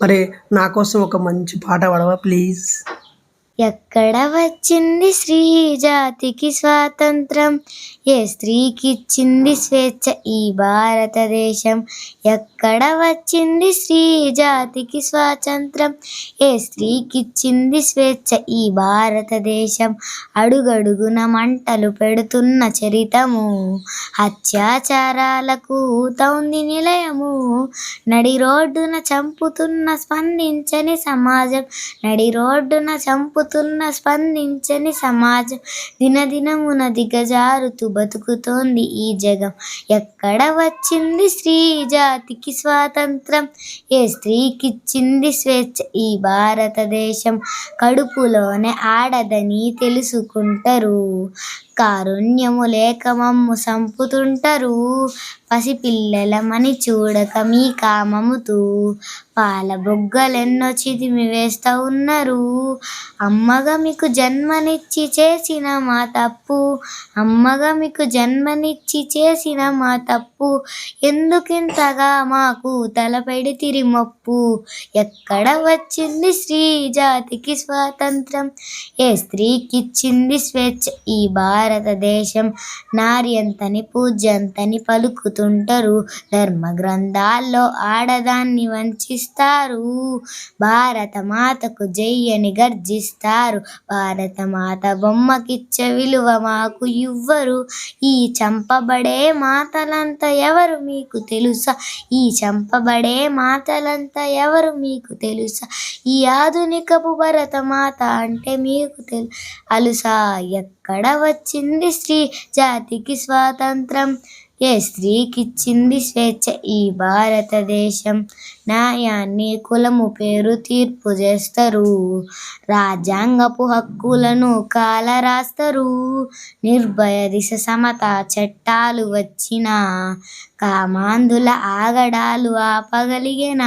మరి నా కోసం ఒక మంచి పాట పాడవా ప్లీజ్ ఎక్కడ వచ్చింది స్త్రీ జాతికి స్వాతంత్రం? ఏ స్త్రీకిచ్చింది స్వేచ్ఛ ఈ భారతదేశం? ఎక్కడ వచ్చింది స్త్రీ జాతికి స్వాతంత్రం? ఏ స్త్రీకిచ్చింది స్వేచ్ఛ ఈ భారతదేశం? అడుగడుగున మంటలు పెడుతున్న చరితము అత్యాచారాలకు తౌంది నిలయము. నడి రోడ్డున చంపుతున్న స్పందించని సమాజం నడి రోడ్డున చంపు చంపుతున్న స్పందించని సమాజం దినదినమున దిగజారుతూ బతుకుతోంది ఈ జగం. ఎక్కడ వచ్చింది స్త్రీ జాతికి స్వాతంత్రం? ఏ స్త్రీకిచ్చింది స్వేచ్ఛ? ఈ భారతదేశం కడుపులోనే ఆడదని తెలుసుకుంటారు. కారుణ్యము లేక మమ్ము సంపుతుంటారు పసిపిల్లలమని చూడక మీ కామముతూ. పాల బొగ్గలెన్నో చిదిమి వేస్తూ ఉన్నారు. అమ్మగా మీకు జన్మనిచ్చి చేసిన మా తప్పు. అమ్మగా మీకు జన్మనిచ్చి చేసిన మా తప్పు. ఎందుకింతగా మాకు తలపెడి తిరిమప్పు. ఎక్కడ వచ్చింది స్త్రీ జాతికి స్వాతంత్రం? ఏ స్త్రీకిచ్చింది స్వేచ్ఛ? ఈ భారతదేశం నారి అంతని పూజ్యంతని పలుకుతుంటారు ధర్మ గ్రంథాల్లో ఆడదాన్ని వంచిస్తారు. భారత మాతకు జయ్యని గర్జిస్తారు. భారత మాత బొమ్మకిచ్చే విలువ మాకు ఇవ్వరు. ఈ చంపబడే మాతలంతా ఎవరు మీకు తెలుసా? ఈ చంపబడే మాతలంతా ఎవరు మీకు తెలుసా? ఈ ఆధునికపు భరత మాత అంటే మీకు తెలు అలుసా ఎక్కడ వచ్చింది స్త్రీ జాతికి స్వాతంత్రం? ఏ స్త్రీకిచ్చింది స్వేచ్ఛ ఈ భారతదేశం. న్యాయాన్ని కులము పేరు తీర్పు చేస్తారు. రాజ్యాంగపు హక్కులను కాలరాస్తారు. నిర్భయ దిశ సమత చట్టాలు వచ్చిన కామాంధుల ఆగడాలు ఆపగలిగిన?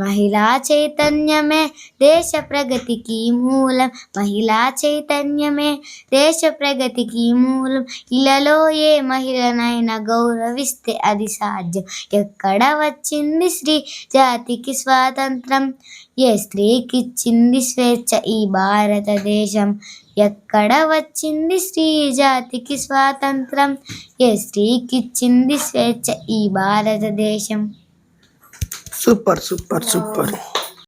మహిళా చైతన్యమే దేశ ప్రగతికి మూలం. మహిళా చైతన్యమే దేశ ప్రగతికి మూలం. ఇలాలో ఏ మహిళనైనా గౌరవిస్తే అది సాధ్యం. ఎక్కడ వచ్చింది స్త్రీ జాతికి స్వాతంత్రం. ఏ స్త్రీకిచ్చింది స్వేచ్ఛ ఈ భారతదేశం? ఎక్కడ వచ్చింది స్త్రీ జాతికి స్వాతంత్రం? ఏ స్త్రీకిచ్చింది స్వేచ్ఛ ఈ భారతదేశం? Super super super.